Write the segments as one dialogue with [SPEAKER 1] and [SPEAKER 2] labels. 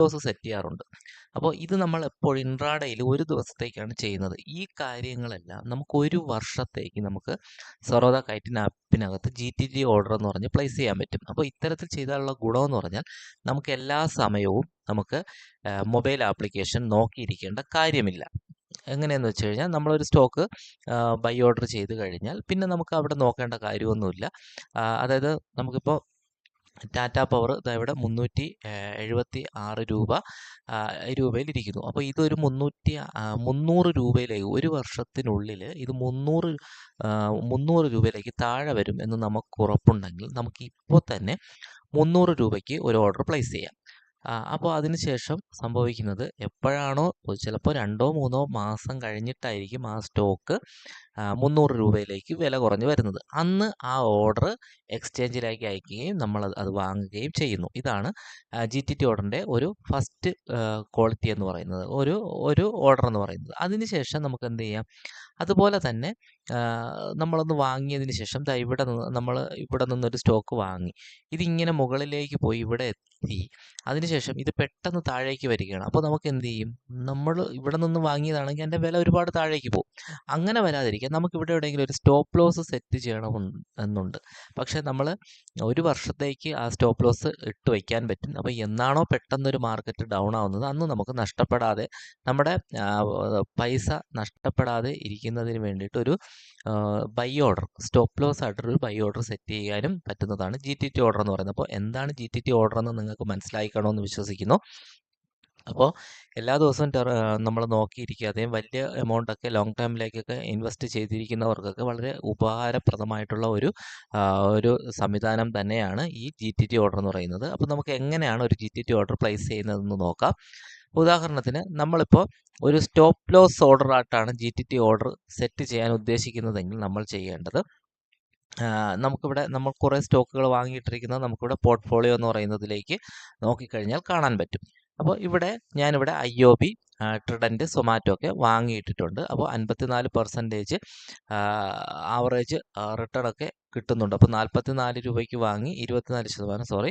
[SPEAKER 1] Loss set ചെയ്യാറുണ്ട് അപ്പോൾ ഇത് നമ്മൾ എപ്പോൾ ഇൻട്രാഡയിൽ ഒരു ദിവസത്തേക്കാണ് ചെയ്യുന്നത്. ഈ കാര്യങ്ങളെല്ലാം നമുക്ക് ഒരു വർഷത്തേക്ക് നമുക്ക് സൊറോദ കൈറ്റിൻ ആപ്പിനകത്ത് ജി ടി ടി ഓർഡർ എന്ന് പറഞ്ഞ് പ്ലേസ് ചെയ്യാൻ പറ്റും. അപ്പോൾ ഇത്തരത്തിൽ ചെയ്താലുള്ള ഗുണമെന്ന് പറഞ്ഞാൽ നമുക്ക് എല്ലാ സമയവും നമുക്ക് മൊബൈൽ ആപ്ലിക്കേഷൻ നോക്കിയിരിക്കേണ്ട കാര്യമില്ല. എങ്ങനെയെന്ന് വെച്ച് കഴിഞ്ഞാൽ നമ്മളൊരു സ്റ്റോക്ക് ബൈ ഓർഡർ ചെയ്ത് കഴിഞ്ഞാൽ പിന്നെ നമുക്ക് അവിടെ നോക്കേണ്ട കാര്യമൊന്നുമില്ല. അതായത് നമുക്കിപ്പോൾ ടാറ്റ പവർ ഇവിടെ മുന്നൂറ്റി എഴുപത്തി ആറ് രൂപ രൂപയിൽ ഇരിക്കുന്നു. അപ്പോൾ ഇതൊരു മുന്നൂറ്റി മുന്നൂറ് രൂപയിലേക്ക് ഒരു വർഷത്തിനുള്ളിൽ ഇത് മുന്നൂറ് മുന്നൂറ് രൂപയിലേക്ക് താഴെ വരും എന്ന് നമുക്ക് ഉറപ്പുണ്ടെങ്കിൽ നമുക്ക് ഇപ്പോൾ തന്നെ മുന്നൂറ് രൂപയ്ക്ക് ഒരു ഓർഡർ പ്ലേസ് ചെയ്യാം. അപ്പോൾ അതിനുശേഷം സംഭവിക്കുന്നത് എപ്പോഴാണോ ചിലപ്പോൾ രണ്ടോ മൂന്നോ മാസം കഴിഞ്ഞിട്ടായിരിക്കും ആ സ്റ്റോക്ക് മുന്നൂറ് രൂപയിലേക്ക് വില കുറഞ്ഞ് വരുന്നത്. അന്ന് ആ ഓർഡർ എക്സ്ചേഞ്ചിലേക്ക് അയക്കുകയും നമ്മൾ അത് വാങ്ങുകയും ചെയ്യുന്നു. ഇതാണ് ജി ടി ടി ഓർഡറിന്റെ ഒരു ഫസ്റ്റ് ക്വാളിറ്റി എന്ന് പറയുന്നത്. ഒരു ഒരു ഓർഡർ എന്ന് പറയുന്നത്. അതിനുശേഷം നമുക്ക് എന്ത് ചെയ്യാം? അതുപോലെ തന്നെ നമ്മളൊന്ന് വാങ്ങിയതിന് ശേഷം ഇവിടെ നിന്ന് നമ്മൾ ഇവിടെ നിന്നൊരു സ്റ്റോക്ക് വാങ്ങി. ഇതിങ്ങനെ മുകളിലേക്ക് പോയി ഇവിടെ എത്തി. അതിനുശേഷം ഇത് പെട്ടെന്ന് താഴേക്ക് വരികയാണ്. അപ്പോൾ നമുക്ക് എന്ത് ചെയ്യും? നമ്മൾ ഇവിടെ നിന്ന് വാങ്ങിയതാണെങ്കിൽ എന്റെ വില ഒരുപാട് താഴേക്ക് പോകും. അങ്ങനെ വരാതിരിക്കാൻ നമുക്ക് ഇവിടെ എവിടെയെങ്കിലും ഒരു സ്റ്റോപ്പ് ലോസ് സെറ്റ് ചെയ്യണം എന്നുണ്ട്. പക്ഷേ നമ്മൾ ഒരു വർഷത്തേക്ക് ആ സ്റ്റോപ്പ് ലോസ് ഇട്ട് വയ്ക്കാൻ പറ്റും. അപ്പോൾ എന്നാണോ പെട്ടെന്നൊരു മാർക്കറ്റ് ഡൗൺ ആവുന്നത് അന്ന് നമുക്ക് നഷ്ടപ്പെടാതെ നമ്മുടെ പൈസ നഷ്ടപ്പെടാതെ ഇരിക്കുന്നതിന് വേണ്ടിയിട്ട് ഒരു ബൈ ഓർഡർ സ്റ്റോപ്പ് ലോസ് ആയിട്ടൊരു ബൈ ഓർഡർ സെറ്റ് ചെയ്യാനും പറ്റുന്നതാണ് ജി ടി ടി ഓർഡർ എന്ന് പറയുന്നത്. അപ്പോൾ എന്താണ് ജി ടി ടി ഓർഡർ എന്ന് നിങ്ങൾക്ക് മനസ്സിലായിക്കണമെന്ന് വിശ്വസിക്കുന്നു. അപ്പോൾ എല്ലാ ദിവസവും നമ്മൾ നോക്കിയിരിക്കാതെയും വലിയ എമൗണ്ടൊക്കെ ലോങ് ടൈമിലേക്കൊക്കെ ഇൻവെസ്റ്റ് ചെയ്തിരിക്കുന്നവർക്കൊക്കെ വളരെ ഉപകാരപ്രദമായിട്ടുള്ള ഒരു ഒരു സംവിധാനം തന്നെയാണ് ഈ ജി ടി ടി ഓർഡർ എന്ന് പറയുന്നത്. അപ്പോൾ നമുക്ക് എങ്ങനെയാണ് ഒരു G T T order place ചെയ്യുന്നതെന്ന് നോക്കാം. ഉദാഹരണത്തിന് നമ്മളിപ്പോൾ ഒരു സ്റ്റോപ്പ് ലോസ് ഓർഡർ ആയിട്ടാണ് G T T order set ചെയ്യാൻ ഉദ്ദേശിക്കുന്നതെങ്കിൽ നമ്മൾ ചെയ്യേണ്ടത് നമുക്കിവിടെ നമ്മൾ കുറേ സ്റ്റോക്കുകൾ വാങ്ങിയിട്ടിരിക്കുന്നത് നമുക്കിവിടെ പോർട്ട്ഫോളിയോ എന്ന് പറയുന്നതിലേക്ക് നോക്കിക്കഴിഞ്ഞാൽ കാണാൻ പറ്റും. അപ്പോൾ ഇവിടെ ഞാനിവിടെ I O B Trident Zomato ഒക്കെ വാങ്ങിയിട്ടിട്ടുണ്ട്. അപ്പോൾ അൻപത്തിനാല് പെർസെന്റേജ് ആവറേജ് റിട്ടേൺ ഒക്കെ കിട്ടുന്നുണ്ട്. അപ്പോൾ നാൽപ്പത്തി നാല് രൂപയ്ക്ക് വാങ്ങി ഇരുപത്തിനാല് ശതമാനം സോറി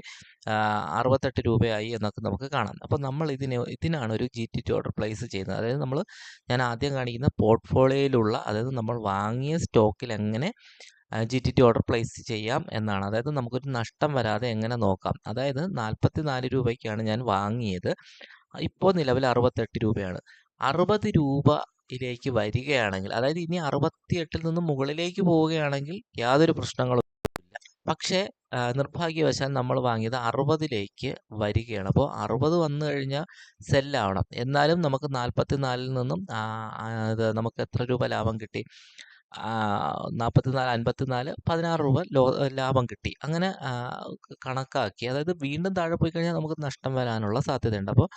[SPEAKER 1] അറുപത്തെട്ട് രൂപയായി എന്നൊക്കെ നമുക്ക് കാണാം. അപ്പോൾ നമ്മൾ ഇതിന് ഇതിനാണ് ഒരു G T T order place ചെയ്യുന്നത്. അതായത് നമ്മൾ ഞാൻ ആദ്യം കാണിക്കുന്ന പോർട്ട്ഫോളിയോയിലുള്ള അതായത് നമ്മൾ വാങ്ങിയ സ്റ്റോക്കിൽ എങ്ങനെ G T T order place ചെയ്യാം എന്നാണ്. അതായത് നമുക്കൊരു നഷ്ടം വരാതെ എങ്ങനെ നോക്കാം. അതായത് നാൽപ്പത്തി നാല് രൂപയ്ക്കാണ് ഞാൻ വാങ്ങിയത്. ഇപ്പോൾ നിലവിൽ അറുപത്തെട്ട് രൂപയാണ്. അറുപത് രൂപയിലേക്ക് വരികയാണെങ്കിൽ അതായത് ഇനി അറുപത്തിയെട്ടിൽ നിന്ന് മുകളിലേക്ക് പോവുകയാണെങ്കിൽ യാതൊരു പ്രശ്നങ്ങളും പക്ഷേ നിർഭാഗ്യവശാൽ നമ്മൾ വാങ്ങിയത് അറുപതിലേക്ക് വരികയാണ്. അപ്പോൾ അറുപത് വന്നു കഴിഞ്ഞാൽ സെല്ലാവണം. എന്നാലും നമുക്ക് നാൽപ്പത്തി നാലിൽ നിന്നും നമുക്ക് എത്ര രൂപ ലാഭം കിട്ടി? നാൽപ്പത്തിനാല് അൻപത്തിനാല് പതിനാറ് രൂപ ലോ ലാഭം കിട്ടി. അങ്ങനെ കണക്കാക്കി. അതായത് വീണ്ടും താഴെ പോയി കഴിഞ്ഞാൽ നമുക്ക് നഷ്ടം വരാനുള്ള സാധ്യതയുണ്ട്. അപ്പോൾ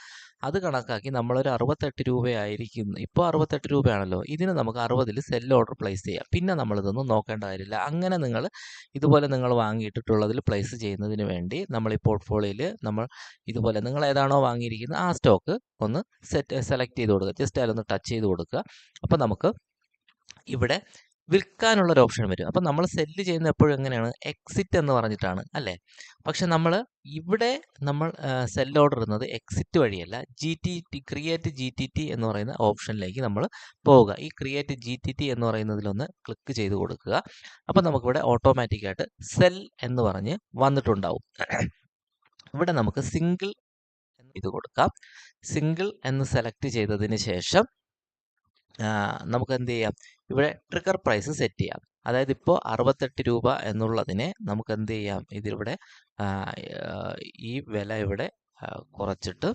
[SPEAKER 1] അത് കണക്കാക്കി നമ്മളൊരു അറുപത്തെട്ട് രൂപയായിരിക്കും. ഇപ്പോൾ അറുപത്തെട്ട് രൂപയാണല്ലോ. ഇതിന് നമുക്ക് അറുപതിൽ സെൽ ഓർഡർ പ്ലേസ് ചെയ്യാം. പിന്നെ നമ്മളിതൊന്നും നോക്കേണ്ട കാര്യമില്ല. അങ്ങനെ നിങ്ങൾ ഇതുപോലെ നിങ്ങൾ വാങ്ങിയിട്ടുള്ളതിൽ പ്ലേസ് ചെയ്യുന്നതിന് വേണ്ടി നമ്മൾ ഈ പോർട്ട്ഫോളിയോയിൽ നമ്മൾ ഇതുപോലെ നിങ്ങൾ ഏതാണോ വാങ്ങിയിരിക്കുന്നത് ആ സ്റ്റോക്ക് ഒന്ന് സെറ്റ് സെലക്ട് ചെയ്ത് കൊടുക്കുക. ജസ്റ്റ് അതിലൊന്ന് ടച്ച് ചെയ്ത് കൊടുക്കുക. അപ്പോൾ നമുക്ക് ഇവിടെ വിൽക്കാനുള്ള ഒരു ഓപ്ഷൻ വരും. അപ്പം നമ്മൾ സെല്ല് ചെയ്യുന്ന എപ്പോഴും എങ്ങനെയാണ്? എക്സിറ്റ് എന്ന് പറഞ്ഞിട്ടാണ് അല്ലേ? പക്ഷെ നമ്മൾ ഇവിടെ നമ്മൾ സെൽ ഓർഡർ ഇടുന്നത് എക്സിറ്റ് വഴിയല്ല. G T T create G T T എന്ന് പറയുന്ന ഓപ്ഷനിലേക്ക് നമ്മൾ പോവുക. ഈ ക്രിയേറ്റ് ജി ടി ടി എന്ന് പറയുന്നതിലൊന്ന് ക്ലിക്ക് ചെയ്ത് കൊടുക്കുക. അപ്പം നമുക്കിവിടെ ഓട്ടോമാറ്റിക്കായിട്ട് സെൽ എന്ന് പറഞ്ഞ് വന്നിട്ടുണ്ടാവും. ഇവിടെ നമുക്ക് സിംഗിൾ ഇത് കൊടുക്കാം. സിംഗിൾ എന്ന് സെലക്ട് ചെയ്തതിന് ശേഷം നമുക്ക് എന്ത് ചെയ്യാം? ഇവിടെ ട്രിഗർ പ്രൈസ് സെറ്റ് ചെയ്യാം. അതായത് ഇപ്പോൾ അറുപത്തെട്ട് രൂപ എന്നുള്ളതിനെ നമുക്ക് എന്ത് ചെയ്യാം? ഇതിവിടെ ഈ വില ഇവിടെ കുറച്ചിട്ട്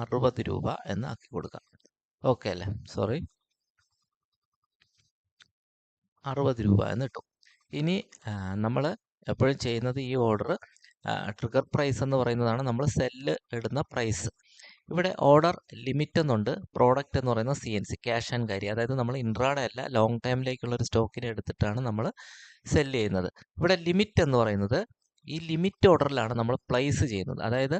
[SPEAKER 1] അറുപത് രൂപ എന്ന് ആക്കി കൊടുക്കാം. ഓക്കെ അല്ലേ? സോറി അറുപത് രൂപ എന്ന് കിട്ടും. ഇനി നമ്മൾ എപ്പോഴും ചെയ്യുന്നത് ഈ ഓർഡർ ട്രിഗർ പ്രൈസ് എന്ന് പറയുന്നതാണ് നമ്മൾ സെല്ല് ഇടുന്ന പ്രൈസ് ഇവിടെ ഓർഡർ ലിമിറ്റ് എന്നുണ്ട്. പ്രോഡക്റ്റ് എന്ന് പറയുന്നത് C N C cash and carry അതായത് നമ്മൾ ഇൻട്രാഡേ അല്ല ലോങ് ടൈമിലേക്കുള്ള ഒരു സ്റ്റോക്കിനെ എടുത്തിട്ടാണ് നമ്മൾ സെൽ ചെയ്യുന്നത്. ഇവിടെ ലിമിറ്റ് എന്ന് പറയുന്നത് ഈ ലിമിറ്റ് ഓർഡറിലാണ് നമ്മൾ പ്ലേസ് ചെയ്യുന്നത്. അതായത്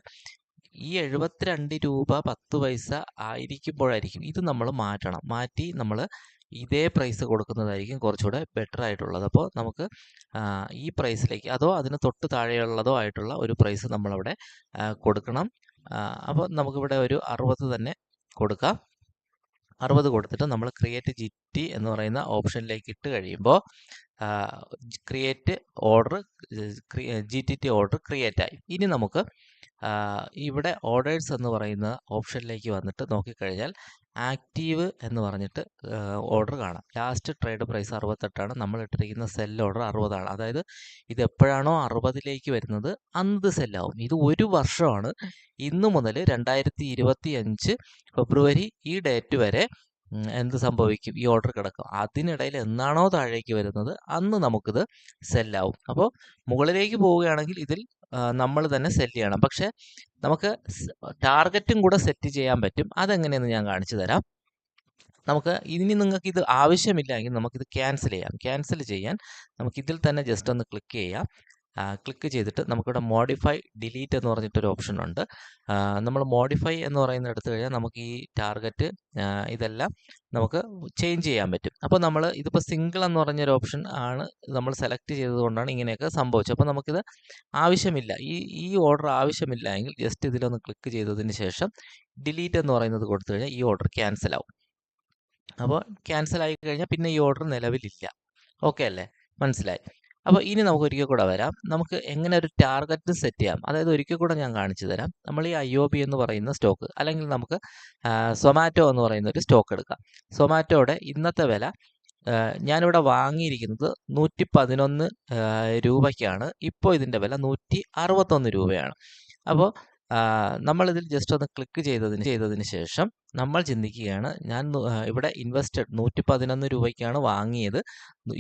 [SPEAKER 1] ഈ എഴുപത്തിരണ്ട് രൂപ പത്ത് പൈസ ആയിരിക്കുമ്പോഴായിരിക്കും ഇത് നമ്മൾ മാറ്റണം. മാറ്റി നമ്മൾ ഇതേ പ്രൈസ് കൊടുക്കുന്നതായിരിക്കും കുറച്ചുകൂടെ ബെറ്റർ ആയിട്ടുള്ളത്. അപ്പോൾ നമുക്ക് ഈ പ്രൈസിലേക്ക് അതോ അതിന് തൊട്ട് താഴെയുള്ളതോ ആയിട്ടുള്ള ഒരു പ്രൈസ് നമ്മളവിടെ കൊടുക്കണം. അപ്പോൾ നമുക്കിവിടെ ഒരു അറുപത് തന്നെ കൊടുക്കാം. അറുപത് കൊടുത്തിട്ട് നമ്മൾ ക്രിയേറ്റ് ജിറ്റി എന്ന് പറയുന്ന ഓപ്ഷനിലേക്ക് ഇട്ട് കഴിയുമ്പോൾ create order G T T order create ആയി. ഇനി നമുക്ക് ഇവിടെ ഓർഡേഴ്സ് എന്ന് പറയുന്ന ഓപ്ഷനിലേക്ക് വന്നിട്ട് നോക്കിക്കഴിഞ്ഞാൽ ആക്റ്റീവ് എന്ന് പറഞ്ഞിട്ട് ഓർഡർ കാണാം. ലാസ്റ്റ് ട്രേഡ് പ്രൈസ് അറുപത്തെട്ടാണ്. നമ്മൾ ഇട്ടിരിക്കുന്ന സെൽ ഓർഡർ അറുപതാണ്. അതായത് ഇത് എപ്പോഴാണോ അറുപതിലേക്ക് വരുന്നത് അന്ന് സെല്ലാവും ഇത് ഒരു വർഷമാണ്. ഇന്ന് മുതൽ രണ്ടായിരത്തി ഇരുപത്തി അഞ്ച് ഫെബ്രുവരി ഈ ഡേറ്റ് വരെ എന്ത് സംഭവിക്കും? ഈ ഓർഡർ കിടക്കും. അതിനിടയിൽ എന്നാണോ താഴേക്ക് വരുന്നത് അന്ന് നമുക്കിത് സെല്ലാവും അപ്പോൾ മുകളിലേക്ക് പോവുകയാണെങ്കിൽ ഇതിൽ നമ്മൾ തന്നെ സെറ്റ് ചെയ്യണം. പക്ഷെ നമുക്ക് ടാർഗറ്റും കൂടെ സെറ്റ് ചെയ്യാൻ പറ്റും. അതെങ്ങനെയെന്ന് ഞാൻ കാണിച്ചു തരാം. നമുക്ക് ഇനി നിങ്ങൾക്ക് ഇത് ആവശ്യമില്ല എങ്കിൽ നമുക്കിത് ക്യാൻസൽ ചെയ്യാം. ക്യാൻസൽ ചെയ്യാൻ നമുക്ക് ഇതിൽ തന്നെ ജസ്റ്റ് ഒന്ന് ക്ലിക്ക് ചെയ്യാം. ക്ലിക്ക് ചെയ്തിട്ട് നമുക്കിവിടെ മോഡിഫൈ ഡിലീറ്റ് എന്ന് പറഞ്ഞിട്ടൊരു ഓപ്ഷൻ ഉണ്ട്. നമ്മൾ മോഡിഫൈ എന്ന് പറയുന്ന എടുത്തു കഴിഞ്ഞാൽ നമുക്ക് ഈ ടാർഗറ്റ് ഇതെല്ലാം നമുക്ക് ചേഞ്ച് ചെയ്യാൻ പറ്റും. അപ്പോൾ നമ്മൾ ഇതിപ്പോൾ സിംഗിൾ എന്ന് പറഞ്ഞൊരു ഓപ്ഷൻ ആണ് നമ്മൾ സെലക്ട് ചെയ്തതുകൊണ്ടാണ് ഇങ്ങനെയൊക്കെ സംഭവിച്ചത്. അപ്പോൾ നമുക്കിത് ആവശ്യമില്ല. ഈ ഈ ഓർഡർ ആവശ്യമില്ല എങ്കിൽ ജസ്റ്റ് ഇതിലൊന്ന് ക്ലിക്ക് ചെയ്തതിന് ശേഷം ഡിലീറ്റ് എന്ന് പറയുന്നത് കൊടുത്തു കഴിഞ്ഞാൽ ഈ ഓർഡർ ക്യാൻസൽ ആവും. അപ്പോൾ ക്യാൻസൽ ആയി കഴിഞ്ഞാൽ പിന്നെ ഈ ഓർഡർ നിലവിലില്ല. ഓക്കെ അല്ലേ? മനസ്സിലായി. അപ്പോൾ ഇനി നമുക്ക് ഒരിക്കൽ കൂടെ വരാം. നമുക്ക് എങ്ങനെ ഒരു ടാർഗറ്റ് സെറ്റ് ചെയ്യാം. അതായത് ഒരിക്കൽ കൂടെ ഞാൻ കാണിച്ചു തരാം. നമ്മൾ ഈ ഐ ഒ ബി എന്ന് പറയുന്ന സ്റ്റോക്ക് അല്ലെങ്കിൽ നമുക്ക് സൊമാറ്റോ എന്ന് പറയുന്ന ഒരു സ്റ്റോക്ക് എടുക്കാം. സൊമാറ്റോയുടെ ഇന്നത്തെ വില ഞാനിവിടെ വാങ്ങിയിരിക്കുന്നത് നൂറ്റി പതിനൊന്ന് രൂപയ്ക്കാണ്. ഇപ്പോൾ ഇതിന്റെ വില നൂറ്റി അറുപത്തൊന്ന് രൂപയാണ്. അപ്പോൾ നമ്മളിതിൽ ജസ്റ്റ് ഒന്ന് ക്ലിക്ക് ചെയ്തതിന് ചെയ്തതിന് ശേഷം നമ്മൾ ചിന്തിക്കുകയാണ് ഞാൻ ഇവിടെ ഇൻവെസ്റ്റഡ് നൂറ്റി പതിനൊന്ന് രൂപയ്ക്കാണ് വാങ്ങിയത്.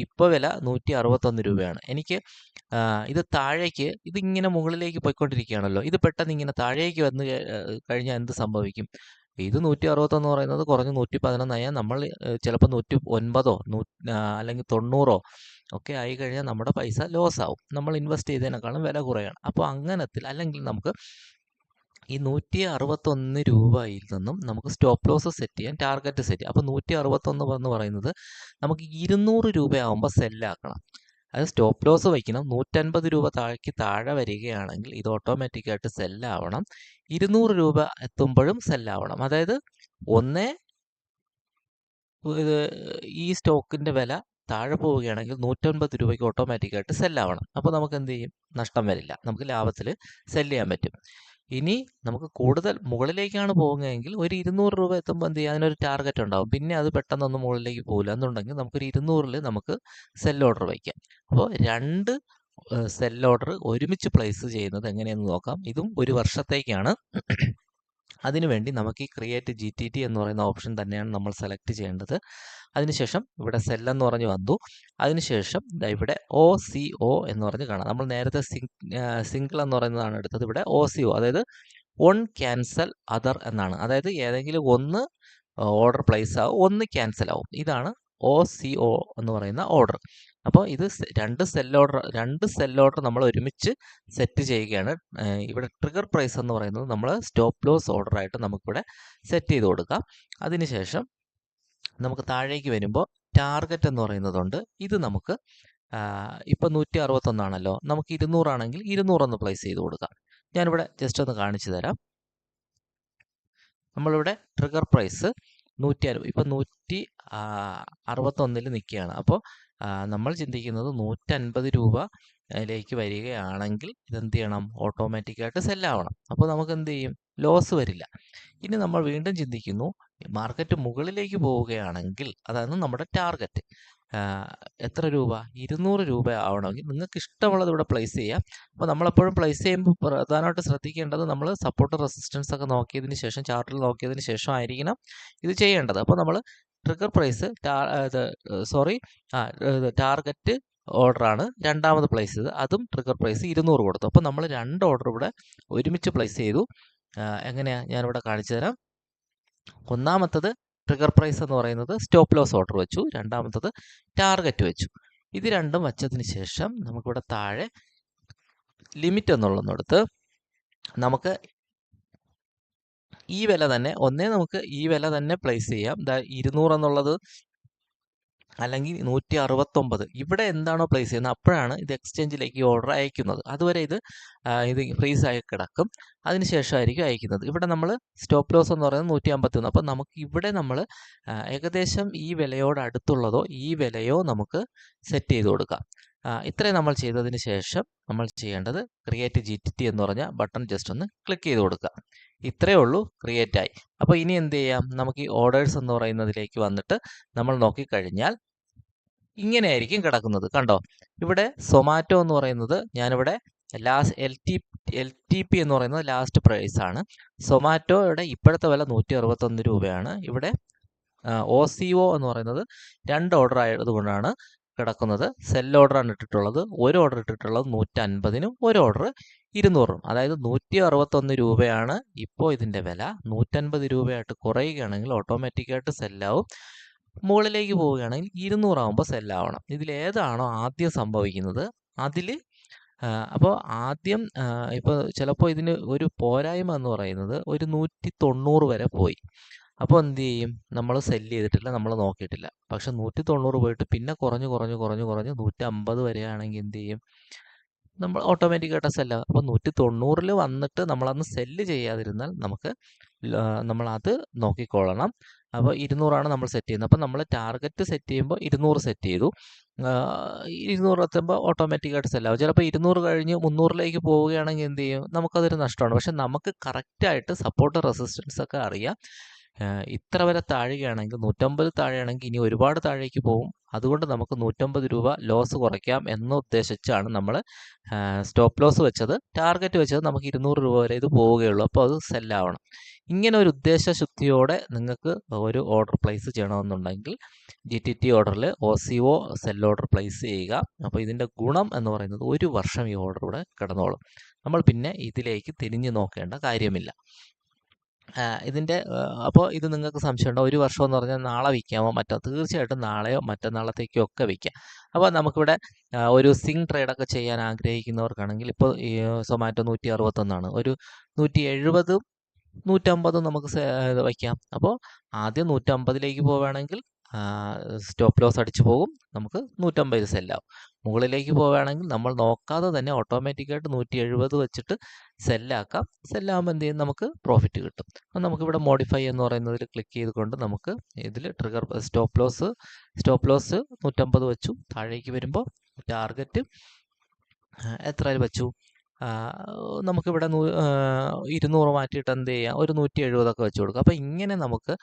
[SPEAKER 1] ഇപ്പോൾ വില നൂറ്റി അറുപത്തൊന്ന് രൂപയാണ്. എനിക്ക് ഇത് താഴേക്ക് ഇതിങ്ങനെ മുകളിലേക്ക് പോയിക്കൊണ്ടിരിക്കുകയാണല്ലോ. ഇത് പെട്ടെന്ന് ഇങ്ങനെ താഴേക്ക് വന്ന് കഴിഞ്ഞാൽ എന്ത് സംഭവിക്കും? ഇത് നൂറ്റി അറുപത്തൊന്ന് പറയുന്നത് കുറഞ്ഞ് നൂറ്റി പതിനൊന്നായാൽ നമ്മൾ ചിലപ്പോൾ നൂറ്റി ഒൻപതോ നൂ അല്ലെങ്കിൽ തൊണ്ണൂറോ ഒക്കെ ആയി കഴിഞ്ഞാൽ നമ്മുടെ പൈസ ലോസ് ആവും. നമ്മൾ ഇൻവെസ്റ്റ് ചെയ്തതിനേക്കാളും വില കുറയാണ്. അപ്പോൾ അങ്ങനത്തിൽ അല്ലെങ്കിൽ നമുക്ക് ഈ നൂറ്റി അറുപത്തൊന്ന് രൂപയിൽ നിന്നും നമുക്ക് സ്റ്റോപ്പ് ലോസ് സെറ്റ് ചെയ്യാൻ ടാർഗറ്റ് സെറ്റ് ചെയ്യാം. അപ്പോൾ നൂറ്റി അറുപത്തൊന്ന് എന്ന് പറയുന്നത് നമുക്ക് ഇരുന്നൂറ് രൂപയാകുമ്പോൾ സെല്ലാക്കണം അതായത് സ്റ്റോപ്പ് ലോസ് വയ്ക്കണം. നൂറ്റൻപത് രൂപ താഴേക്ക് താഴെ വരികയാണെങ്കിൽ ഇത് ഓട്ടോമാറ്റിക്കായിട്ട് സെല്ലാവണം ഇരുന്നൂറ് രൂപ എത്തുമ്പോഴും സെല്ലാവണം അതായത് ഒന്ന് ഇത് ഈ സ്റ്റോക്കിന്റെ വില താഴെ പോവുകയാണെങ്കിൽ നൂറ്റൻപത് രൂപയ്ക്ക് ഓട്ടോമാറ്റിക്കായിട്ട് സെല്ലാവണം അപ്പോൾ നമുക്ക് എന്ത് ചെയ്യും? നഷ്ടം വരില്ല. നമുക്ക് ലാഭത്തിൽ സെല്ല് ചെയ്യാൻ പറ്റും. ഇനി നമുക്ക് കൂടുതൽ മുകളിലേക്കാണ് പോകുന്നതെങ്കിൽ ഒരു ഇരുന്നൂറ് രൂപ എത്തുമ്പോൾ എന്ത് ചെയ്യുക അതിനൊരു ടാർഗറ്റ് ഉണ്ടാവും. പിന്നെ അത് പെട്ടെന്നൊന്നും മുകളിലേക്ക് പോകില്ല എന്നുണ്ടെങ്കിൽ നമുക്കൊരു ഇരുന്നൂറിൽ നമുക്ക് സെൽ ഓർഡർ വയ്ക്കാം അപ്പോൾ രണ്ട് സെൽ ഓർഡർ ഒരുമിച്ച് പ്ലേസ് ചെയ്യുന്നത് എങ്ങനെയെന്ന് നോക്കാം. ഇതും ഒരു വർഷത്തേക്കാണ്. അതിനുവേണ്ടി നമുക്ക് ഈ ക്രിയേറ്റ് ജി ടി ടി എന്ന് പറയുന്ന ഓപ്ഷൻ തന്നെയാണ് നമ്മൾ സെലക്ട് ചെയ്യേണ്ടത്. അതിനുശേഷം ഇവിടെ സെൽ എന്ന് പറഞ്ഞ് വന്നു. അതിനുശേഷം ഇവിടെ ഒ സി ഒ എന്ന് പറഞ്ഞ് കാണാം. നമ്മൾ നേരത്തെ സിംഗിൾ എന്ന് പറയുന്നതാണ് എടുത്തത്. ഇവിടെ ഒ സി ഒ അതായത് വൺ ക്യാൻസൽ അതർ എന്നാണ്. അതായത് ഏതെങ്കിലും ഒന്ന് ഓർഡർ പ്ലേസ് ആവും ഒന്ന് ക്യാൻസൽ ആവും. ഇതാണ് ഒ സി ഒ എന്ന് പറയുന്ന ഓർഡർ അപ്പോൾ ഇത് രണ്ട് സെൽ ഓർഡർ രണ്ട് സെൽ ഓർഡർ നമ്മൾ ഒരുമിച്ച് സെറ്റ് ചെയ്യുകയാണ്. ഇവിടെ ട്രിഗർ പ്രൈസ് എന്ന് പറയുന്നത് നമ്മൾ സ്റ്റോപ്പ് ലോസ് ഓർഡർ ആയിട്ട് നമുക്കിവിടെ സെറ്റ് ചെയ്ത് കൊടുക്കാം. അതിനുശേഷം നമുക്ക് താഴേക്ക് വരുമ്പോൾ ടാർഗറ്റ് എന്ന് പറയുന്നതുണ്ട്. ഇത് നമുക്ക് ഇപ്പം നൂറ്റി അറുപത്തൊന്നാണല്ലോ നമുക്ക് ഇരുന്നൂറാണെങ്കിൽ ഇരുന്നൂറൊന്ന് പ്ലേസ് ചെയ്ത് കൊടുക്കാം. ഞാനിവിടെ ജസ്റ്റ് ഒന്ന് കാണിച്ചു തരാം. നമ്മളിവിടെ ട്രിഗർ പ്രൈസ് നൂറ്റി അറുപത് ഇപ്പം നൂറ്റി അറുപത്തൊന്നിൽ നിൽക്കുകയാണ്. അപ്പോൾ നമ്മൾ ചിന്തിക്കുന്നത് നൂറ്റൻപത് രൂപ ലേക്ക് വരികയാണെങ്കിൽ ഇതെന്ത് ചെയ്യണം? ഓട്ടോമാറ്റിക്കായിട്ട് സെല്ലാവണം അപ്പോൾ നമുക്ക് എന്ത് ചെയ്യും? ലോസ് വരില്ല. ഇനി നമ്മൾ വീണ്ടും ചിന്തിക്കുന്നു മാർക്കറ്റ് മുകളിലേക്ക് പോവുകയാണെങ്കിൽ അതാണ് നമ്മുടെ ടാർഗറ്റ് എത്ര രൂപ? ഇരുന്നൂറ് രൂപ ആവണമെങ്കിൽ നിങ്ങൾക്ക് ഇഷ്ടമുള്ളത് ഇവിടെ പ്ലേസ് ചെയ്യാം. അപ്പോൾ നമ്മളെപ്പോഴും പ്ലേസ് ചെയ്യുമ്പോൾ പ്രധാനമായിട്ട് ശ്രദ്ധിക്കേണ്ടത് നമ്മൾ സപ്പോർട്ട് റെസിസ്റ്റൻസ് ഒക്കെ നോക്കിയതിന് ശേഷം ചാർട്ടിൽ നോക്കിയതിന് ശേഷം ആയിരിക്കണം ഇത് ചെയ്യേണ്ടത്. അപ്പോൾ നമ്മൾ ട്രിഗർ പ്രൈസ് സോറി ടാർഗറ്റ് ഓർഡറാണ് രണ്ടാമത് പ്ലേസ് ചെയ്തത്. അതും ട്രിഗർ പ്രൈസ് ഇരുന്നൂറ് കൊടുത്തു. അപ്പോൾ നമ്മൾ രണ്ട് ഓർഡർ ഇവിടെ ഒരുമിച്ച് പ്ലേസ് ചെയ്തു. എങ്ങനെയാണ് എങ്ങനെയാ? ഞാനിവിടെ കാണിച്ചു തരാം. ഒന്നാമത്തത് ട്രിഗർ പ്രൈസ് എന്ന് പറയുന്നത് സ്റ്റോപ്പ് ലോസ് ഓർഡർ വെച്ചു. രണ്ടാമത്തത് ടാർഗറ്റ് വെച്ചു. ഇത് രണ്ടും വച്ചതിന് ശേഷം നമുക്കിവിടെ താഴെ ലിമിറ്റ് എന്നുള്ളതെടുത്ത് നമുക്ക് ഈ വില തന്നെ ഒന്നേ നമുക്ക് ഈ വില തന്നെ പ്ലേസ് ചെയ്യാം. ഇരുന്നൂറ് എന്നുള്ളത് അല്ലെങ്കിൽ നൂറ്റി അറുപത്തൊമ്പത് ഇവിടെ എന്താണോ പ്ലേസ് ചെയ്യുന്നത്? അപ്പോഴാണ് ഇത് എക്സ്ചേഞ്ചിലേക്ക് ഓർഡർ അയക്കുന്നത്. അതുവരെ ഇത് ഇത് ഫ്രീസ് ആയി കിടക്കും. അതിനുശേഷമായിരിക്കും അയക്കുന്നത്. ഇവിടെ നമ്മൾ സ്റ്റോപ്പ് ലോസ് എന്ന് പറയുന്നത് നൂറ്റി അമ്പത്തി ഒന്ന് അപ്പോൾ നമുക്ക് ഇവിടെ നമ്മൾ ഏകദേശം ഈ വിലയോട് അടുത്തുള്ളതോ ഈ വിലയോ നമുക്ക് സെറ്റ് ചെയ്ത് കൊടുക്കാം. ഇത്രയും നമ്മൾ ചെയ്തതിന് ശേഷം നമ്മൾ ചെയ്യേണ്ടത് ക്രിയേറ്റ് ജി ടി ടി എന്ന് പറഞ്ഞ ബട്ടൺ ജസ്റ്റ് ഒന്ന് ക്ലിക്ക് ചെയ്ത് കൊടുക്കുക. ഇത്രയേ ഉള്ളൂ ക്രിയേറ്റ് ആയി. അപ്പോൾ ഇനി എന്ത് ചെയ്യാം? നമുക്ക് ഈ ഓർഡേഴ്സ് എന്ന് പറയുന്നതിലേക്ക് വന്നിട്ട് നമ്മൾ നോക്കിക്കഴിഞ്ഞാൽ ഇങ്ങനെയായിരിക്കും കിടക്കുന്നത്. കണ്ടോ? ഇവിടെ സൊമാറ്റോ എന്ന് പറയുന്നത് ഞാനിവിടെ last L T L T P എന്ന് പറയുന്നത് ലാസ്റ്റ് പ്രൈസ് ആണ്. സൊമാറ്റോയുടെ ഇപ്പോഴത്തെ വില നൂറ്റി അറുപത്തൊന്ന് രൂപയാണ്. ഇവിടെ ഒ സി ഒ എന്ന് പറയുന്നത് രണ്ട് ഓർഡർ ആയതുകൊണ്ടാണ് കിടക്കുന്നത്. സെൽ ഓർഡറാണ് ഇട്ടിട്ടുള്ളത്. ഒരു ഓർഡർ ഇട്ടിട്ടുള്ളത് നൂറ്റൻപതിനും ഒരു ഓർഡർ ഇരുന്നൂറും. അതായത് നൂറ്റി അറുപത്തൊന്ന് രൂപയാണ് ഇപ്പോൾ ഇതിന്റെ വില. നൂറ്റൻപത് രൂപയായിട്ട് കുറയുകയാണെങ്കിൽ ഓട്ടോമാറ്റിക്കായിട്ട് സെല്ലാവും മുകളിലേക്ക് പോവുകയാണെങ്കിൽ ഇരുന്നൂറാകുമ്പോൾ സെല്ലാവണം. ഇതിലേതാണോ ആദ്യം സംഭവിക്കുന്നത് അതിൽ അപ്പോൾ ആദ്യം ഇപ്പോൾ ചിലപ്പോൾ ഇതിന് ഒരു പോരായ്മ എന്ന് പറയുന്നത് ഒരു നൂറ്റി തൊണ്ണൂറ് വരെ പോയി. അപ്പോൾ എന്ത് ചെയ്യും? നമ്മൾ സെല്ല് ചെയ്തിട്ടില്ല നമ്മൾ നോക്കിയിട്ടില്ല. പക്ഷെ നൂറ്റി തൊണ്ണൂറ് പോയിട്ട് പിന്നെ കുറഞ്ഞ് കുറഞ്ഞ് കുറഞ്ഞ് കുറഞ്ഞ് നൂറ്റി അമ്പത് വരെയാണെങ്കിൽ എന്ത് ചെയ്യും? നമ്മൾ ഓട്ടോമാറ്റിക്കായിട്ട് സെല്ല. അപ്പോൾ നൂറ്റി തൊണ്ണൂറിൽ വന്നിട്ട് നമ്മളന്ന് സെല്ല് ചെയ്യാതിരുന്നാൽ നമുക്ക് നമ്മളത് നോക്കിക്കൊള്ളണം. അപ്പോൾ ഇരുന്നൂറാണ് നമ്മൾ സെറ്റ് ചെയ്യുന്നത്. അപ്പോൾ നമ്മൾ ടാർഗറ്റ് സെറ്റ് ചെയ്യുമ്പോൾ ഇരുന്നൂറ് സെറ്റ് ചെയ്തു. ഇരുന്നൂറ് എത്തുമ്പോൾ ഓട്ടോമാറ്റിക്കായിട്ട് സെല്ലാവും ചിലപ്പോൾ ഇരുന്നൂറ് കഴിഞ്ഞ് മുന്നൂറിലേക്ക് പോവുകയാണെങ്കിൽ എന്ത് ചെയ്യും? നമുക്കതൊരു നഷ്ടമാണ്. പക്ഷെ നമുക്ക് കറക്റ്റായിട്ട് സപ്പോർട്ട് റെസിസ്റ്റൻസ് ഒക്കെ അറിയാം. ഇത്ര വരെ താഴുകയാണെങ്കിൽ നൂറ്റമ്പത് താഴെയാണെങ്കിൽ ഇനി ഒരുപാട് താഴേക്ക് പോകും. അതുകൊണ്ട് നമുക്ക് നൂറ്റമ്പത് രൂപ ലോസ് കുറയ്ക്കാം എന്ന് ഉദ്ദേശിച്ചാണ് നമ്മൾ സ്റ്റോപ്പ് ലോസ് വെച്ചത്. ടാർഗറ്റ് വെച്ചത് നമുക്ക് ഇരുന്നൂറ് രൂപ വരെ ഇത് പോവുകയുള്ളൂ. അപ്പോൾ അത് സെല്ലാവണം ഇങ്ങനെ ഒരു ഉദ്ദേശശുദ്ധിയോടെ നിങ്ങൾക്ക് ഒരു ഓർഡർ പ്ലേസ് ചെയ്യണമെന്നുണ്ടെങ്കിൽ ജി ടി ടി ഓർഡറിൽ O C O sell order place ചെയ്യുക. അപ്പോൾ ഇതിന്റെ ഗുണം എന്ന് പറയുന്നത് ഒരു വർഷം ഈ ഓർഡർ ഇവിടെ കിടന്നോളും. നമ്മൾ പിന്നെ ഇതിലേക്ക് തിരിഞ്ഞു നോക്കേണ്ട കാര്യമില്ല. ഇതിന്റെ അപ്പോൾ ഇത് നിങ്ങൾക്ക് സംശയമുണ്ടോ? ഒരു വർഷം എന്ന് പറഞ്ഞാൽ നാളെ വിൽക്കാമോ മറ്റോ? തീർച്ചയായിട്ടും നാളെയോ മറ്റന്നാളത്തേക്കോ ഒക്കെ വിൽക്കാം. അപ്പോൾ നമുക്കിവിടെ ഒരു സിങ് ട്രേഡൊക്കെ ചെയ്യാൻ ആഗ്രഹിക്കുന്നവർക്കാണെങ്കിൽ ഇപ്പോൾ സൊമാറ്റോ നൂറ്റി അറുപത്തൊന്നാണ് ഒരു നൂറ്റി എഴുപതും നൂറ്റമ്പതും നമുക്ക് വയ്ക്കാം. അപ്പോൾ ആദ്യം നൂറ്റമ്പതിലേക്ക് പോവുകയാണെങ്കിൽ സ്റ്റോപ്പ് ലോസ് അടിച്ചു പോകും. നമുക്ക് നൂറ്റമ്പത് സെല്ലാവും. മുകളിലേക്ക് പോവുകയാണെങ്കിൽ നമ്മൾ നോക്കാതെ തന്നെ ഓട്ടോമാറ്റിക്കായിട്ട് നൂറ്റി എഴുപത് വെച്ചിട്ട് സെല്ലാക്കാം. സെല്ലാകുമ്പോൾ എന്ത് ചെയ്യും? നമുക്ക് പ്രോഫിറ്റ് കിട്ടും. അപ്പം നമുക്കിവിടെ മോഡിഫൈ എന്ന് പറയുന്നതിൽ ക്ലിക്ക് ചെയ്തുകൊണ്ട് നമുക്ക് ഇതിൽ trigger stop loss stop loss നൂറ്റമ്പത് വെച്ചു. താഴേക്ക് വരുമ്പോൾ ടാർഗറ്റ് എത്ര വെച്ചു? നമുക്കിവിടെ നൂ ഇരുന്നൂറ് മാറ്റിയിട്ട് എന്ത് ചെയ്യാം? ഒരു നൂറ്റി എഴുപതൊക്കെ വെച്ച് കൊടുക്കുക അപ്പോൾ ഇങ്ങനെ നമുക്ക്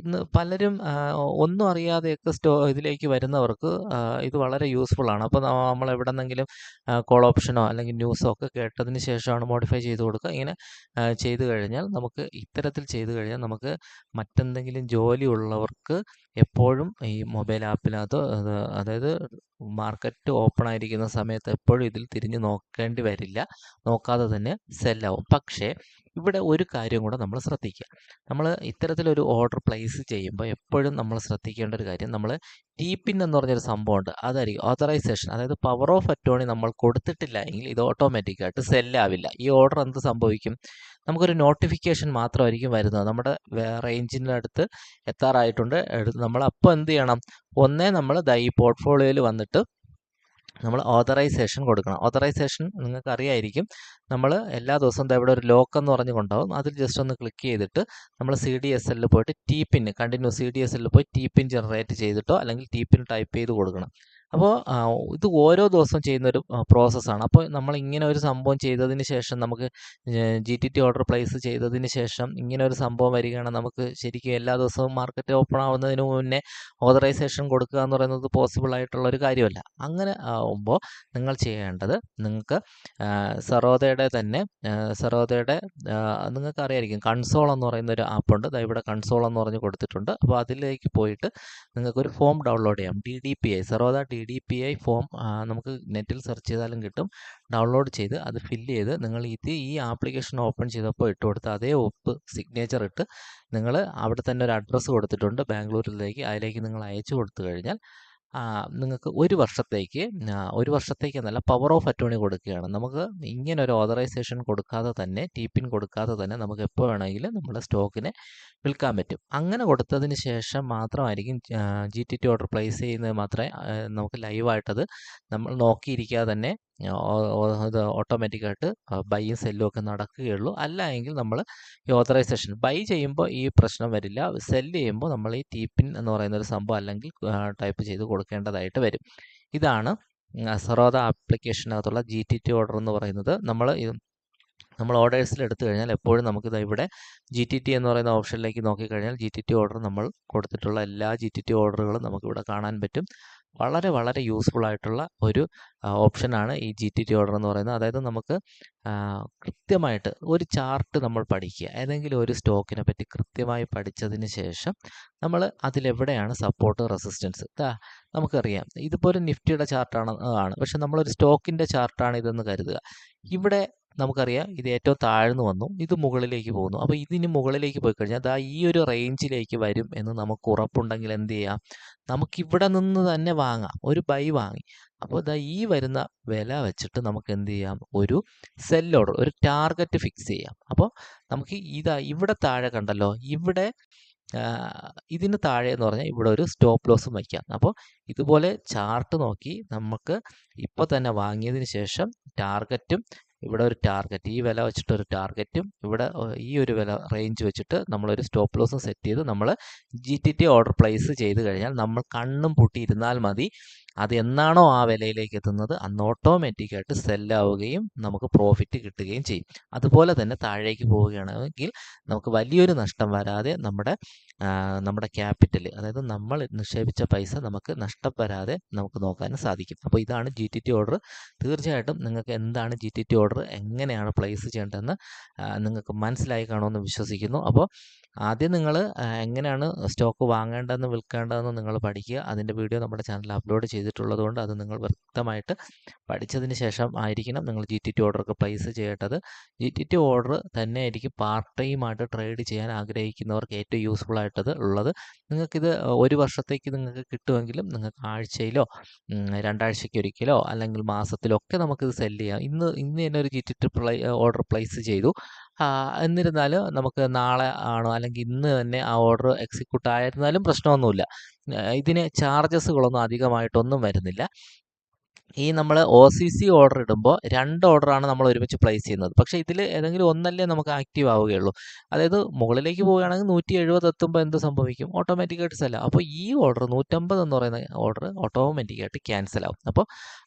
[SPEAKER 1] ഇന്ന് പലരും ഒന്നും അറിയാതെയൊക്കെ സ്റ്റോ ഇതിലേക്ക് വരുന്നവർക്ക് ഇത് വളരെ യൂസ്ഫുൾ ആണ്. അപ്പോൾ നമ്മൾ എവിടെ നിന്നെങ്കിലും കോൾ ഓപ്ഷനോ അല്ലെങ്കിൽ ന്യൂസോ ഒക്കെ കേട്ടതിന് ശേഷമാണ് മോഡിഫൈ ചെയ്ത് കൊടുക്കുക. ഇങ്ങനെ ചെയ്ത് കഴിഞ്ഞാൽ നമുക്ക് ഇത്തരത്തിൽ ചെയ്ത് കഴിഞ്ഞാൽ നമുക്ക് മറ്റെന്തെങ്കിലും ജോലി ഉള്ളവർക്ക് എപ്പോഴും ഈ മൊബൈൽ ആപ്പിനകത്ത് അതായത് മാർക്കറ്റ് ഓപ്പൺ ആയിരിക്കുന്ന സമയത്ത് എപ്പോഴും ഇതിൽ തിരിഞ്ഞു നോക്കേണ്ടി വരില്ല. നോക്കാതെ തന്നെ സെല്ലാവും പക്ഷേ ഇവിടെ ഒരു കാര്യം കൂടെ നമ്മൾ ശ്രദ്ധിക്കുക. നമ്മൾ ഇത്തരത്തിലൊരു ഓർഡർ പ്ലേസ് ചെയ്യുമ്പോൾ എപ്പോഴും നമ്മൾ ശ്രദ്ധിക്കേണ്ട ഒരു കാര്യം നമ്മൾ ടി പിൻ എന്ന് പറഞ്ഞൊരു സംഭവമുണ്ട് അതായിരിക്കും ഓതറൈസേഷൻ അതായത് പവർ ഓഫ് അറ്റോണി നമ്മൾ കൊടുത്തിട്ടില്ല എങ്കിൽ ഇത് ഓട്ടോമാറ്റിക്കായിട്ട് സെല്ലാവില്ല ഈ ഓർഡർ എന്ത് സംഭവിക്കും? നമുക്കൊരു നോട്ടിഫിക്കേഷൻ മാത്രമായിരിക്കും വരുന്നത്. നമ്മുടെ റേഞ്ചിന്റെ അടുത്ത് എത്താറായിട്ടുണ്ട്. നമ്മൾ അപ്പോൾ എന്ത് ചെയ്യണം? ഒന്നേ നമ്മൾ ഈ പോർട്ട്ഫോളിയോയിൽ വന്നിട്ട് നമ്മൾ ഓതറൈസേഷൻ കൊടുക്കണം. ഓതറൈസേഷൻ നിങ്ങൾക്ക് അറിയായിരിക്കും നമ്മൾ എല്ലാ ദിവസവും ഇവിടെ ഒരു ലോക്ക് എന്ന് പറഞ്ഞ് കൊണ്ടാവും അതിൽ ജസ്റ്റ് ഒന്ന് ക്ലിക്ക് ചെയ്തിട്ട് നമ്മൾ സി ഡി എസ് എല്ലിൽ പോയിട്ട് T pin continue C D S എല്ലിൽ പോയി ടി പിൻ ജനറേറ്റ് ചെയ്തിട്ടോ അല്ലെങ്കിൽ ടി പിൻ ടൈപ്പ് ചെയ്ത് കൊടുക്കണം. അപ്പോൾ ഇത് ഓരോ ദിവസവും ചെയ്യുന്ന ഒരു പ്രോസസ്സാണ്. അപ്പോൾ നമ്മൾ ഇങ്ങനെ ഒരു സംഭവം ചെയ്തതിന് ശേഷം നമുക്ക് G T T order place ചെയ്തതിന് ശേഷം ഇങ്ങനെ ഒരു സംഭവം വരികയാണെങ്കിൽ നമുക്ക് ശരിക്കും എല്ലാ ദിവസവും മാർക്കറ്റ് ഓപ്പൺ ആവുന്നതിന് മുന്നേ ഓതറൈസേഷൻ കൊടുക്കുക എന്ന് പറയുന്നത് പോസിബിൾ ആയിട്ടുള്ള ഒരു കാര്യമല്ല. അങ്ങനെ ആവുമ്പോൾ നിങ്ങൾ ചെയ്യേണ്ടത് നിങ്ങൾക്ക് സറോദയുടെ തന്നെ സറോദയുടെ നിങ്ങൾക്ക് അറിയായിരിക്കും കൺസോൾ എന്ന് പറയുന്ന ഒരു ആപ്പുണ്ട് ഇവിടെ കൺസോൾ എന്ന് പറഞ്ഞ് കൊടുത്തിട്ടുണ്ട്. അപ്പോൾ അതിലേക്ക് പോയിട്ട് നിങ്ങൾക്കൊരു ഫോം ഡൗൺലോഡ് ചെയ്യാം. D D P I Zerodha D D P I form നമുക്ക് നെറ്റിൽ സെർച്ച് ചെയ്താലും കിട്ടും. ഡൗൺലോഡ് ചെയ്ത് അത് ഫില്ല് ചെയ്ത് നിങ്ങൾ ഇത് ഈ ആപ്ലിക്കേഷൻ ഓപ്പൺ ചെയ്തപ്പോൾ ഇട്ട് കൊടുത്ത് അതേ ഒപ്പ് സിഗ്നേച്ചർ ഇട്ട് നിങ്ങൾ അവിടെ തന്നെ ഒരു അഡ്രസ്സ് കൊടുത്തിട്ടുണ്ട് ബാംഗ്ലൂരിലേക്ക്. അതിലേക്ക് നിങ്ങൾ അയച്ചു കൊടുത്തു കഴിഞ്ഞാൽ നിങ്ങൾക്ക് ഒരു വർഷത്തേക്ക് ഒരു വർഷത്തേക്ക് എന്നല്ല പവർ ഓഫ് അറ്റോണി കൊടുക്കുകയാണ്. നമുക്ക് ഇങ്ങനെ ഒരു ഓതറൈസേഷൻ കൊടുക്കാതെ തന്നെ ടി പിൻ കൊടുക്കാതെ തന്നെ നമുക്ക് എപ്പോൾ വേണമെങ്കിലും നമ്മുടെ സ്റ്റോക്കിനെ വിൽക്കാൻ പറ്റും. അങ്ങനെ കൊടുത്തതിന് ശേഷം മാത്രമായിരിക്കും G T T order place ചെയ്യുന്നത് മാത്രമേ നമുക്ക് ലൈവായിട്ടത് നമ്മൾ നോക്കിയിരിക്കാതെ തന്നെ ഇത് ഓട്ടോമാറ്റിക്കായിട്ട് ബൈയും സെല്ലും ഒക്കെ നടക്കുകയുള്ളൂ. അല്ല എങ്കിൽ നമ്മൾ ഈ ഓതറൈസേഷൻ ബൈ ചെയ്യുമ്പോൾ ഈ പ്രശ്നം വരില്ല. സെല്ല് ചെയ്യുമ്പോൾ നമ്മൾ ഈ ടീപ്പിൻ എന്ന് പറയുന്ന ഒരു സംഭവം അല്ലെങ്കിൽ ടൈപ്പ് ചെയ്ത് കൊടുക്കേണ്ടതായിട്ട് വരും. ഇതാണ് സറോദ ആപ്ലിക്കേഷനകത്തുള്ള ജി ടി ടി ഓർഡർ എന്ന് പറയുന്നത്. നമ്മൾ നമ്മൾ ഓർഡേഴ്സിൽ എടുത്തു കഴിഞ്ഞാൽ എപ്പോഴും നമുക്കിത് ഇവിടെ ജി ടി ടി എന്ന് പറയുന്ന ഓപ്ഷനിലേക്ക് നോക്കിക്കഴിഞ്ഞാൽ ജി ടി ടി ഓർഡർ നമ്മൾ കൊടുത്തിട്ടുള്ള എല്ലാ ജി ടി ടി ഓർഡറുകളും നമുക്കിവിടെ കാണാൻ പറ്റും. വളരെ വളരെ യൂസ്ഫുൾ ആയിട്ടുള്ള ഒരു ഓപ്ഷനാണ് ഈ ജി ടി ടി ഓർഡർ എന്ന് പറയുന്നത്. അതായത് നമുക്ക് കൃത്യമായിട്ട് ഒരു ചാർട്ട് നമ്മൾ പഠിക്കുക. ഏതെങ്കിലും ഒരു സ്റ്റോക്കിനെ പറ്റി കൃത്യമായി പഠിച്ചതിന് ശേഷം നമ്മൾ അതിലെവിടെയാണ് സപ്പോർട്ട് റെസിസ്റ്റൻസ് നമുക്കറിയാം. ഇതിപ്പോൾ ഒരു നിഫ്റ്റിയുടെ ചാർട്ടാണ് ആണ് പക്ഷെ നമ്മളൊരു സ്റ്റോക്കിന്റെ ചാർട്ടാണ് ഇതെന്ന് കരുതുക. ഇവിടെ നമുക്കറിയാം ഇത് ഏറ്റവും താഴ്ന്നു വന്നു ഇത് മുകളിലേക്ക് പോകുന്നു. അപ്പോൾ ഇതിന് മുകളിലേക്ക് പോയി കഴിഞ്ഞാൽ അതാ ഈ ഒരു റേഞ്ചിലേക്ക് വരും എന്ന് നമുക്ക് ഉറപ്പുണ്ടെങ്കിൽ എന്ത് ചെയ്യാം? നമുക്കിവിടെ നിന്ന് തന്നെ വാങ്ങാം ഒരു ബൈ വാങ്ങി. അപ്പോൾ ദാ ഈ വരുന്ന വില വെച്ചിട്ട് നമുക്ക് എന്ത് ചെയ്യാം? ഒരു സെൽ ഓർഡർ ഒരു ടാർഗറ്റ് ഫിക്സ് ചെയ്യാം. അപ്പോൾ നമുക്ക് ഇതാ ഇവിടെ താഴെ കണ്ടല്ലോ ഇവിടെ ഇതിന് താഴെ എന്ന് പറഞ്ഞാൽ ഇവിടെ ഒരു സ്റ്റോപ്പ് ലോസും വയ്ക്കാം. അപ്പോൾ ഇതുപോലെ ചാർട്ട് നോക്കി നമുക്ക് ഇപ്പോൾ തന്നെ വാങ്ങിയതിന് ശേഷം ടാർഗറ്റും ഇവിടെ ഒരു ടാർഗറ്റ് ഈ വില വെച്ചിട്ട് ഒരു ടാർഗറ്റും ഇവിടെ ഈ ഒരു വില റേഞ്ച് വെച്ചിട്ട് നമ്മളൊരു സ്റ്റോപ്പ് ലോസും സെറ്റ് ചെയ്ത് നമ്മൾ ജി ഓർഡർ പ്ലേസ് ചെയ്ത് കഴിഞ്ഞാൽ നമ്മൾ കണ്ണും പൂട്ടിയിരുന്നാൽ മതി. അത് എന്നാണോ ആ വിലയിലേക്ക് എത്തുന്നത്? അന്ന് ഓട്ടോമാറ്റിക്കായിട്ട് സെല്ലാവുകയും നമുക്ക് പ്രോഫിറ്റ് കിട്ടുകയും ചെയ്യും. അതുപോലെ തന്നെ താഴേക്ക് പോവുകയാണെങ്കിൽ നമുക്ക് വലിയൊരു നഷ്ടം വരാതെ നമ്മുടെ നമ്മുടെ ക്യാപിറ്റൽ അതായത് നമ്മൾ നിക്ഷേപിച്ച പൈസ നമുക്ക് നഷ്ടം വരാതെ നമുക്ക് നോക്കാനും സാധിക്കും. അപ്പോൾ ഇതാണ് ജി ടി ടി ഓർഡർ തീർച്ചയായിട്ടും നിങ്ങൾക്ക് എന്താണ് ജി ടി ടി ഓർഡർ എങ്ങനെയാണ് പ്ലേസ് ചെയ്യേണ്ടതെന്ന് നിങ്ങൾക്ക് മനസ്സിലായി കാണുമെന്ന് വിശ്വസിക്കുന്നു. അപ്പോൾ ആദ്യം നിങ്ങൾ എങ്ങനെയാണ് സ്റ്റോക്ക് വാങ്ങേണ്ടതെന്ന് വിൽക്കേണ്ടതെന്ന് നിങ്ങൾ പഠിക്കുക. അതിന്റെ വീഡിയോ നമ്മുടെ ചാനലിൽ അപ്ലോഡ് ചെയ്തിട്ടുള്ളത് കൊണ്ട് അത് നിങ്ങൾ വ്യക്തമായിട്ട് പഠിച്ചതിന് ശേഷം ആയിരിക്കണം നിങ്ങൾ ജി ടി ടി ഓർഡറൊക്കെ പ്ലേസ് ചെയ്യേണ്ടത്. ജി ടി ടി ഓർഡർ തന്നെ ആയിരിക്കും പാർട്ട് ടൈമായിട്ട് ട്രേഡ് ചെയ്യാൻ ആഗ്രഹിക്കുന്നവർക്ക് ഏറ്റവും യൂസ്ഫുൾ ആയിട്ടത് ഉള്ളത്. നിങ്ങൾക്കിത് ഒരു വർഷത്തേക്ക് നിങ്ങൾക്ക് കിട്ടുമെങ്കിലും നിങ്ങൾക്ക് ആഴ്ചയിലോ രണ്ടാഴ്ചയ്ക്ക് ഒരിക്കലോ അല്ലെങ്കിൽ മാസത്തിലോ ഒക്കെ നമുക്കിത് സെൽ ചെയ്യാം. ഇന്ന് ഇന്ന് തന്നെ ഒരു G T T order place ചെയ്തു. എന്നിരുന്നാലും നമുക്ക് നാളെ ആണോ അല്ലെങ്കിൽ ഇന്ന് തന്നെ ആ ഓർഡർ എക്സിക്യൂട്ട് ആയിരുന്നാലും പ്രശ്നമൊന്നുമില്ല ഇതിന് ചാർജസുകളൊന്നും അധികമായിട്ടൊന്നും വരുന്നില്ല. ഈ നമ്മൾ ഒ സി സി ഓർഡർ ഇടുമ്പോൾ രണ്ട് ഓർഡറാണ് നമ്മൾ ഒരുമിച്ച് പ്ലേസ് ചെയ്യുന്നത്. പക്ഷേ ഇതിൽ ഏതെങ്കിലും ഒന്നല്ലേ നമുക്ക് ആക്റ്റീവ് ആവുകയുള്ളൂ. അതായത് മുകളിലേക്ക് പോവുകയാണെങ്കിൽ നൂറ്റി എഴുപത് എത്തുമ്പോൾ എന്ത് സംഭവിക്കും? ഓട്ടോമാറ്റിക്കായിട്ട് സെല്ല അപ്പോൾ ഈ ഓർഡർ നൂറ്റമ്പത് എന്ന് പറയുന്ന ഓർഡർ ഓട്ടോമാറ്റിക്കായിട്ട് ക്യാൻസൽ ആവും. അപ്പോൾ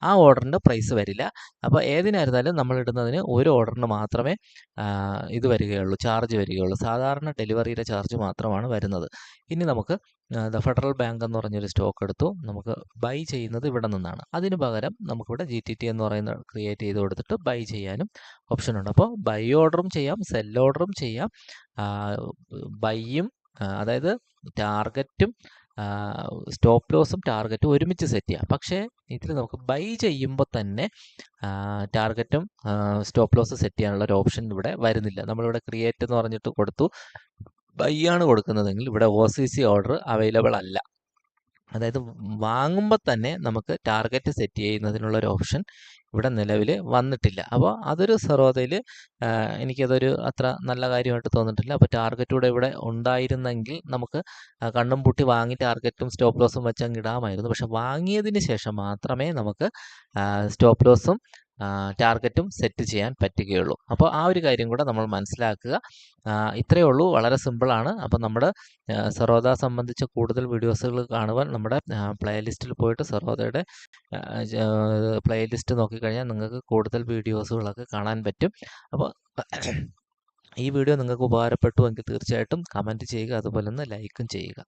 [SPEAKER 1] ആ ഓർഡറിന്റെ പ്രൈസ് വരില്ല. അപ്പോൾ ഏതിനായിരുന്നാലും നമ്മൾ ഇടുന്നതിന് ഒരു ഓർഡറിന് മാത്രമേ ഇത് വരികയുള്ളൂ ചാർജ് വരികയുള്ളൂ. സാധാരണ ഡെലിവറിയുടെ ചാർജ് മാത്രമാണ് വരുന്നത്. ഇനി നമുക്ക് ദ ഫെഡറൽ ബാങ്ക് എന്ന് പറഞ്ഞൊരു സ്റ്റോക്ക് എടുത്തു. നമുക്ക് ബൈ ചെയ്യുന്നത് ഇവിടെ നിന്നാണ്. അതിന് പകരം നമുക്കിവിടെ ജി ടി ടി എന്ന് പറയുന്ന ക്രിയേറ്റ് ചെയ്ത് കൊടുത്തിട്ട് ബൈ ചെയ്യാനും ഓപ്ഷൻ ഉണ്ട്. അപ്പോൾ ബൈ ഓർഡറും ചെയ്യാം സെൽ ഓർഡറും ചെയ്യാം. ബൈയും അതായത് ടാർഗറ്റും സ്റ്റോപ്പ് ലോസും ടാർഗറ്റും ഒരുമിച്ച് സെറ്റ് ചെയ്യാം. പക്ഷേ ഇതിൽ നമുക്ക് ബൈ ചെയ്യുമ്പോൾ തന്നെ ടാർഗറ്റും സ്റ്റോപ്പ് ലോസ് സെറ്റ് ചെയ്യാനുള്ള ഒരു ഓപ്ഷൻ ഇവിടെ വരുന്നില്ല. നമ്മളിവിടെ ക്രിയേറ്റ് എന്ന് പറഞ്ഞിട്ട് കൊടുത്തു. ബൈ ആണ് കൊടുക്കുന്നതെങ്കിൽ ഇവിടെ O C C order available അല്ല. അതായത് വാങ്ങുമ്പോൾ തന്നെ നമുക്ക് ടാർഗറ്റ് സെറ്റ് ചെയ്യുന്നതിനുള്ള ഒരു ഓപ്ഷൻ ഇവിടെ നിലവിൽ വന്നിട്ടില്ല. അപ്പോൾ അതൊരു സർവതയിൽ എനിക്കതൊരു അത്ര നല്ല കാര്യമായിട്ട് തോന്നിയിട്ടില്ല അപ്പോൾ ടാർഗറ്റ് കൂടെ ഇവിടെ ഉണ്ടായിരുന്നെങ്കിൽ നമുക്ക് കണ്ണും പൂട്ടി വാങ്ങി ടാർഗറ്റും സ്റ്റോപ്പ് ലോസും വെച്ചങ്ങ് ഇടാമായിരുന്നു. പക്ഷെ വാങ്ങിയതിന് ശേഷം മാത്രമേ നമുക്ക് സ്റ്റോപ്പ് ലോസും ടാർഗറ്റും സെറ്റ് ചെയ്യാൻ പറ്റുകയുള്ളൂ. അപ്പോൾ ആ ഒരു കാര്യം കൂടെ നമ്മൾ മനസ്സിലാക്കുക. ഇത്രയേ ഉള്ളൂ. വളരെ സിമ്പിളാണ് അപ്പോൾ നമ്മുടെ സെറോദ സംബന്ധിച്ച കൂടുതൽ വീഡിയോസുകൾ കാണുവാൻ നമ്മുടെ പ്ലേലിസ്റ്റിൽ പോയിട്ട് സെറോദയുടെ പ്ലേലിസ്റ്റ് നോക്കിക്കഴിഞ്ഞാൽ നിങ്ങൾക്ക് കൂടുതൽ വീഡിയോസുകളൊക്കെ കാണാൻ പറ്റും. അപ്പോൾ ഈ വീഡിയോ നിങ്ങൾക്ക് ഉപകാരപ്പെട്ടുവെങ്കിൽ തീർച്ചയായിട്ടും കമന്റ് ചെയ്യുക. അതുപോലെ ഒന്ന് ലൈക്കും ചെയ്യുക.